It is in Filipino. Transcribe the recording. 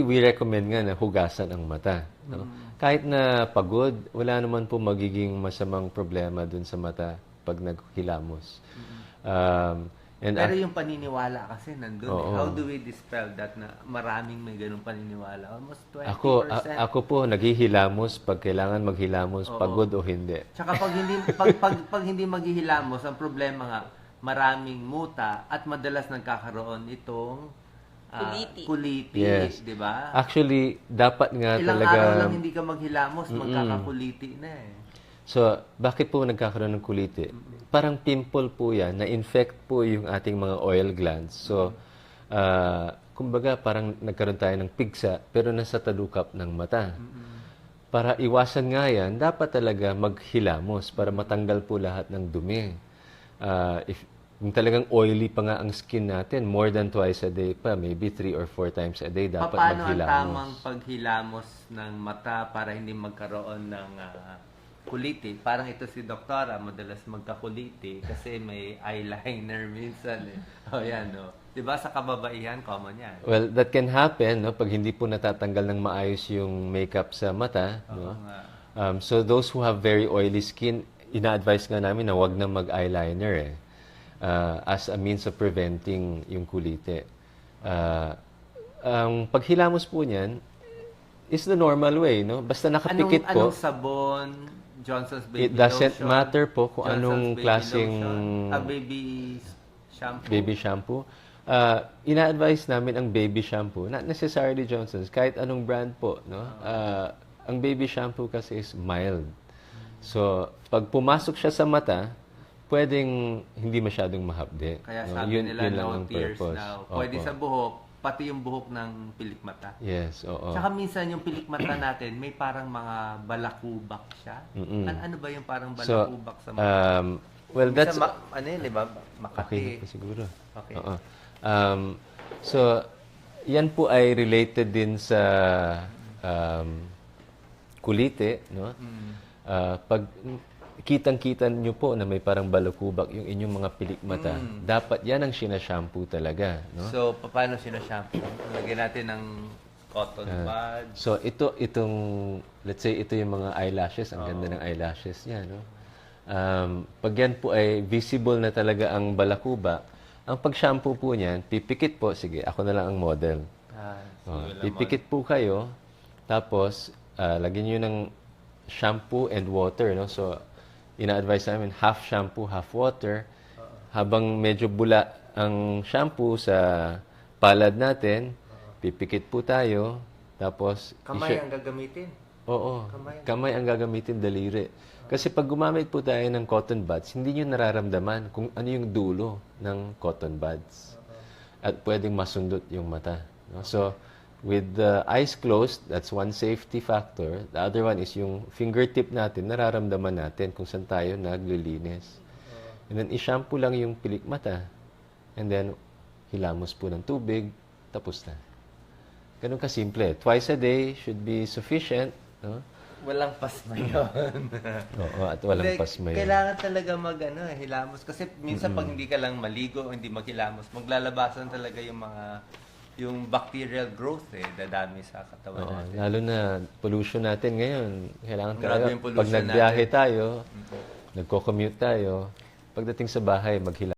We recommend nga na hugasan ang mata. No? Kahit na pagod, wala naman po magiging masamang problema dun sa mata pag naghilamos. Um, and Pero yung paniniwala kasi nandun. eh. Oo. How do we dispel that na maraming may ganung paniniwala? Almost 20%. ako, a- ako po naghihilamos pag kailangan maghilamos, Oo. pagod o hindi. Tsaka pag hindi pag, pag, pag hindi maghihilamos, ang problema nga maraming muta at madalas nagkakaroon itong ah, Kuliti. kuliti, Yes. 'di ba? Actually, dapat nga Ilang talaga... araw lang hindi ka maghilamos, magkakakuliti na eh. So, bakit po nagkakaroon ng kuliti? Parang pimple po yan, na-infect po yung ating mga oil glands. So, ah, kumbaga parang nagkaroon tayo ng pigsa, pero nasa talukap ng mata. Para iwasan nga yan, dapat talaga maghilamos para matanggal po lahat ng dumi. Ah, if kung talagang oily pa nga ang skin natin, more than twice a day pa, maybe three or four times a day, dapat Paano ang maghilamos. tamang paghilamos ng mata para hindi magkaroon ng ah, kuliti? Parang ito si doktora, madalas magkakuliti kasi may eyeliner minsan eh. O yan, no? Di ba sa kababaihan, common yan. Well, that can happen no pag hindi po natatanggal ng maayos yung makeup sa mata, no. nga. Um, so those who have very oily skin, ina-advise nga namin na wag na mag-eyeliner eh. Uh, as a means of preventing yung kulite. Uh, ang paghilamos po niyan is the normal way, no? Basta Anong, nakapikit anong po, sabon? Johnson's Baby it doesn't Lotion? matter po kung Johnson's anong Baby klaseng Lotion? Ah, baby shampoo? baby shampoo. Uh, ina-advise namin ang baby shampoo, not necessarily Johnson's, kahit anong brand po, no? Uh, ang baby shampoo kasi is mild. So, pag pumasok siya sa mata, pwedeng hindi masyadong mahapde. Kaya no? sabi Yun- nila, yun lang no ang tears purpose. now. Pwede Opo. sa buhok, pati yung buhok ng pilik mata. Yes, oo. Tsaka minsan yung pilik mata natin, may parang mga balakubak siya. Mm-mm. An- ano ba yung parang So, balakubak sa mata? um, well, that's... Minsan ma- ano yun, di ba? Makati. Okay na po siguro. Okay. Oo. Um, so, yan po ay related din sa um, kulite, no? Mm. Ah, pag kitang-kita nyo po na may parang balakubak yung inyong mga pilik mata, dapat yan ang sinashampoo talaga, no? Mm. So, pa- paano sinashampoo? Lagyan natin ng cotton Ah. buds. So ito itong let's say ito yung mga eyelashes, ang ganda ng eyelashes niya, no. Um, pag yan po ay visible na talaga ang balakubak, ang pag-shampoo po niyan, pipikit po, sige, ako na lang ang model. Ah, Oh, pipikit po kayo, tapos ah, lagyan niyo ng shampoo and water, no. So ina-advise namin half shampoo, half water. Habang medyo bula ang shampoo sa palad natin, pipikit po tayo, tapos Kamay ang gagamitin. Oo. Kamay. Kamay ang gagamitin, daliri. Kasi pag gumamit po tayo ng cotton buds, hindi nyo nararamdaman kung ano yung dulo ng cotton buds. At pwedeng masundot yung mata. No? So, with the eyes closed, that's one safety factor. The other one is yung fingertip natin, nararamdaman natin kung saan tayo naglilinis. And then, i-shampoo lang yung pilik mata. And then, hilamos po ng tubig, tapos na. Ganun kasimple. Twice a day should be sufficient. No? Walang pasma yun. Oo, at walang Hindi, pasma yun. Kailangan talaga mag ano, eh, hilamos. Kasi minsan pag hindi ka lang maligo hindi maghilamos, maglalabasan talaga yung mga yung bacterial growth eh, dadami sa katawan Oo, natin. lalo na pollution natin ngayon. Kailangan talaga, yung pollution pag nagbiyahe natin. tayo, nagko-commute tayo, pagdating sa bahay, maghila